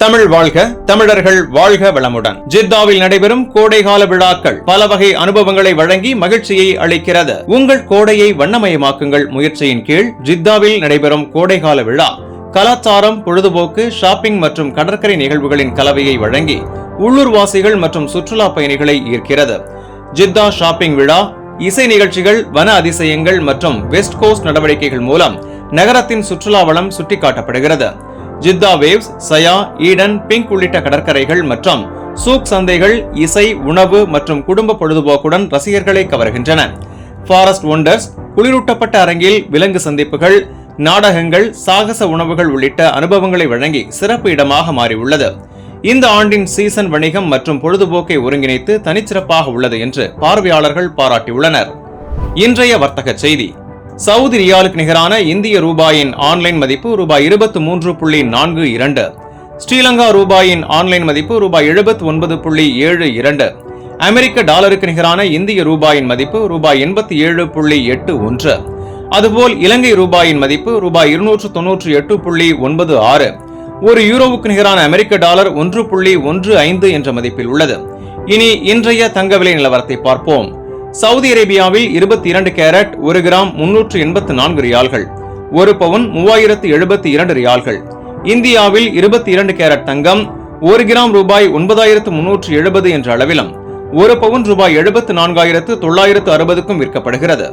தமிழ் வாழ்க தமிழர்கள் வாழ்க வளமுடன். ஜித்தாவில் நடைபெறும் கோடைகால விழாக்கள் பல வகை அனுபவங்களை வழங்கி மகிழ்ச்சியை அளிக்கிறது. உங்கள் கோடையை வண்ணமயமாக்குங்கள் முயற்சியின் கீழ் ஜித்தாவில் நடைபெறும் கோடைகால விழா. கலாச்சாரம் பொழுதுபோக்கு ஷாப்பிங் மற்றும் கடற்கரை நிகழ்வுகளின் கலவையை வழங்கி உள்ளூர்வாசிகள் மற்றும் சுற்றுலா பயணிகளை ஈர்க்கிறது. ஜித்தா ஷாப்பிங் விழா இசை நிகழ்ச்சிகள் வன அதிசயங்கள் மற்றும் வெஸ்ட் கோஸ்ட் நடவடிக்கைகள் மூலம் நகரத்தின் சுற்றுலா வளம் சுட்டிக்காட்டப்படுகிறது. ஜித்தா வேவ்ஸ் சயா ஈடன் பிங்க் உள்ளிட்ட கடற்கரைகள் மற்றும் சூக் சந்தைகள் இசை உணவு மற்றும் குடும்ப பொழுதுபோக்குடன் ரசிகர்களை கவர்கின்றன. ஃபாரஸ்ட் ஒண்டர்ஸ் குளிரூட்டப்பட்ட அரங்கில் விலங்கு சந்திப்புகள் நாடகங்கள் சாகச உணவுகள் உள்ளிட்ட அனுபவங்களை வழங்கி சிறப்பு இடமாக மாறியுள்ளது. இந்த ஆண்டின் சீசன் வணிகம் மற்றும் பொழுதுபோக்கை ஒருங்கிணைத்து தனிச்சிறப்பாக உள்ளது என்று பார்வையாளர்கள் பாராட்டியுள்ளனர். இன்றைய வர்த்தக செய்தி. சவுதி ரியாலுக்கு நிகரான இந்திய ரூபாயின் ஆன்லைன் மதிப்பு ரூபாய் இருபத்தி மூன்று புள்ளி நான்கு இரண்டு. ஸ்ரீலங்கா ரூபாயின் ஆன்லைன் மதிப்பு ரூபாய் எழுபத்தி ஒன்பது புள்ளி ஏழு இரண்டு. அமெரிக்க டாலருக்கு நிகரான இந்திய ரூபாயின் மதிப்பு ரூபாய் எண்பத்தி ஏழு புள்ளி எட்டு ஒன்று. அதுபோல் இலங்கை ரூபாயின் மதிப்பு ரூபாய் இருநூற்று தொன்னூற்றி எட்டு புள்ளி ஒன்பது ஆறு. ஒரு யூரோவுக்கு நிகரான அமெரிக்க டாலர் ஒன்று புள்ளி ஒன்று ஐந்து என்ற மதிப்பில் உள்ளது. இனி இன்றைய தங்க விலை நிலவரத்தை பார்ப்போம். சவுதி அரேபியாவில் இருபத்தி இரண்டு கேரட் ஒரு கிராம் முன்னூற்று எண்பத்து நான்கு ரியால்கள் ஒரு பவுன் மூவாயிரத்து எழுபத்தி இரண்டு ரியால்கள். இந்தியாவில் இருபத்தி இரண்டு கேரட் தங்கம் ஒரு கிராம் ரூபாய் ஒன்பதாயிரத்து முன்னூற்று எழுபது என்ற அளவிலும் ஒரு பவுன் ரூபாய் எழுபத்து நான்காயிரத்து தொள்ளாயிரத்து அறுபதுக்கும் விற்கப்படுகிறது.